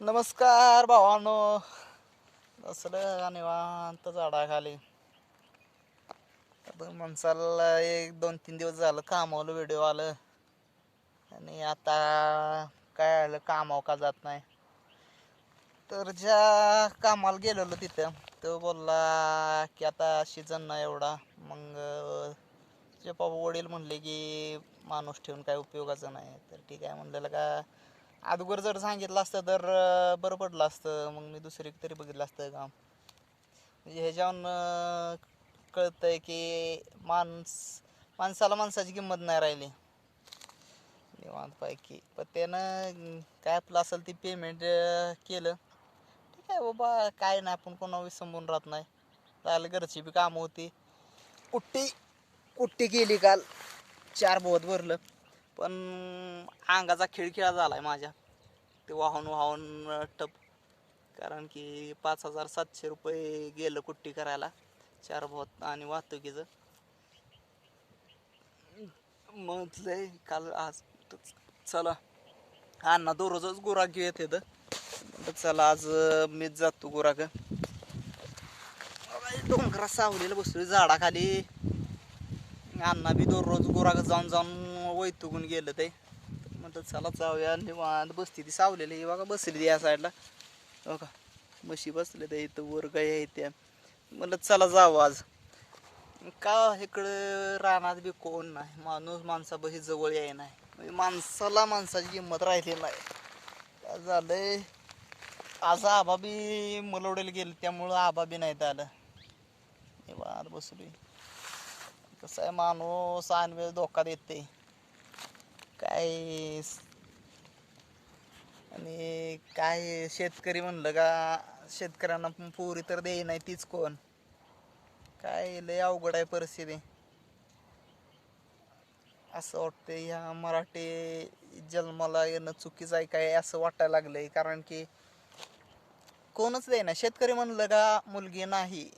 नमस्कार भावानो. बसलं निवांत झाडाखाली. आता माणसाला एक दोन तीन दिवस झालं कामावलं व्हिडिओ आलं. आणि आता काय आलं कामाव का जात नाही. तर ज्या कामाला गेलेलो तिथं तो बोलला की आता सीझन नाही एवढा. मग तुझे पप्पा वडील म्हणले की माणूस ठेवून काय उपयोगाचं नाही. तर ठीक आहे म्हणलेलं का अगोदर जर सांगितलं असतं तर अं, बरं पडलं असतं. मग मी दुसरी तरी बघितलं असतं काम म्हणजे ह्याच्यावरून अं, कळतंय की माणस माणसाला माणसाची किंमत नाही राहिली. निवांतपैकी. पण त्यानं काय आपलं असेल ते पेमेंट केलं. ठीक आहे बाबा काय नाही आपण कोणा विसंबून राहत नाही. राहिलं घरची बी कामं होती. कुट्टी कुट्टी केली काल. चार बोत भरलं. पण अंगाचा खेळ खेळा आहे माझ्या. ते वाहून वाहून टप. कारण की पाच हजार सातशे रुपये गेलं कुट्टी करायला. चार बोत आणि वाहतुकीचं. म्हटलंय काल आज चला. अण्णा दररोजच गुराग घेत येते तर चला आज मीच जातो गुराग डोंगरात सावलेलं बसलो झाडाखाली. अण्णा बी दररोज गुराग जाऊन जाऊन वैतुगून गेलं ते. म्हणतात चला जाऊया. निवांत बसती ती सावलेली. ही बघा बसली ती या साईडला बघा का म्हशी बसले ते इथं वर गाय आहे त्या. म्हणलं चला जावं आज. का इकडं रानात बी कोण नाही. माणूस माणसापाशी जवळ याय नाही. म्हणजे माणसाला माणसाची किंमत राहिली नाही. काय झालंय? आज आबा बी मलवडेल गेले त्यामुळं आबा बी नाही आलं निवांत बसली कसं आहे माणूस? आणि धोका देते काय आणि काय शेतकरी म्हणलं का शेतकऱ्यांना पण पोरी तर देई नाही तीच कोण. काय लय अवघड आहे परिस्थिती. असं वाटतं ह्या मराठी जन्माला येणं चुकीचं आहे काय असं वाटायला लागलंय. कारण की कोणच देईना. शेतकरी म्हणलं का मुलगी नाही.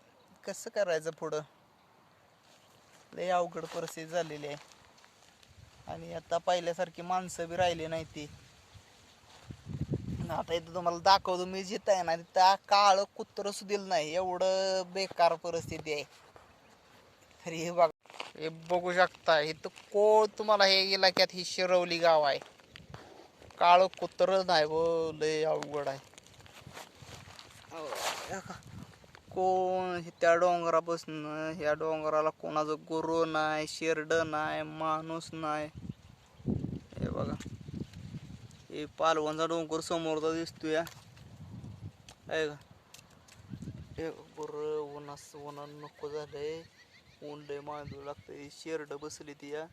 कसं करायचं पुढं? लय अवघड परिस्थिती झालेली आहे. आणि आता पहिल्यासारखी माणसं बी राहिली नाही ती. आता इथं तुम्हाला दाखवतो मी जिथं आहे ना त्या काळ कुत्र सुधील नाही. एवढं बेकार परिस्थिती आहे. तरी हे बघा. हे बघू शकता इथं कोळ तुम्हाला हे इलाक्यात ही शिरवली गाव आहे. काळ कुत्र नाही व लय अवघड आहे. अहो, हे का? कोण त्या डोंगरापासून ह्या डोंगराला कोणाचं गुरु नाही शेरड नाही माणूस नाही. हे बघा. हे पालवणचा डोंगर समोरचा दिसतोय आहे का हे गुर उन्हास उन्हा नको झालंय. ऊन लय मांडू लागतंय. शेरड बसली ती या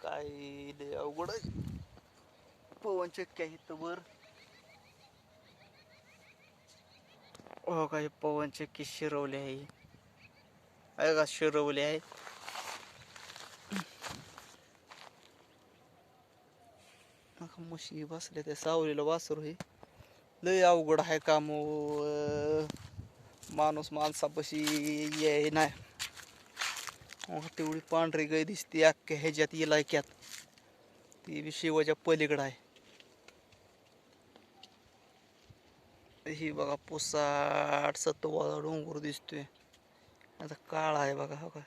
काय लय अवघड पवन चक्क्या इथं वर. हो काय पवन चक्की शिरवली आहे. का शिरवली आहे नका म्हशी बसले ते सावलीला वासरू हे. लय अवघड आहे काम हो. माणूस माणसापाशी ये नाही. तेवढी पांढरी गाय दिसते अख्ख्या ह्याच्यात इलाक्यात. ती बी शिवाच्या पलीकडं आहे. ही बघा पुसाट सत्तोबाचा डोंगर दिसतोय. आता काळ आहे बघा हो का?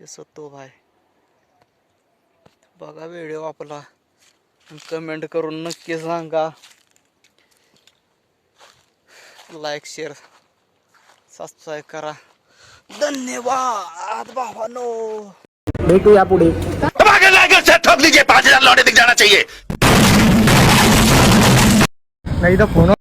हे सत्तोब आहे. बघा व्हिडिओ आपला कमेंट करून नक्की सांगा. लाईक शेअर सबस्क्राईब करा. धन्यवाद भावानो. भेटू या पुढे ठोक लीजिए पांच हजार लौटे दिख जाना चाहिए. नाही तर फोन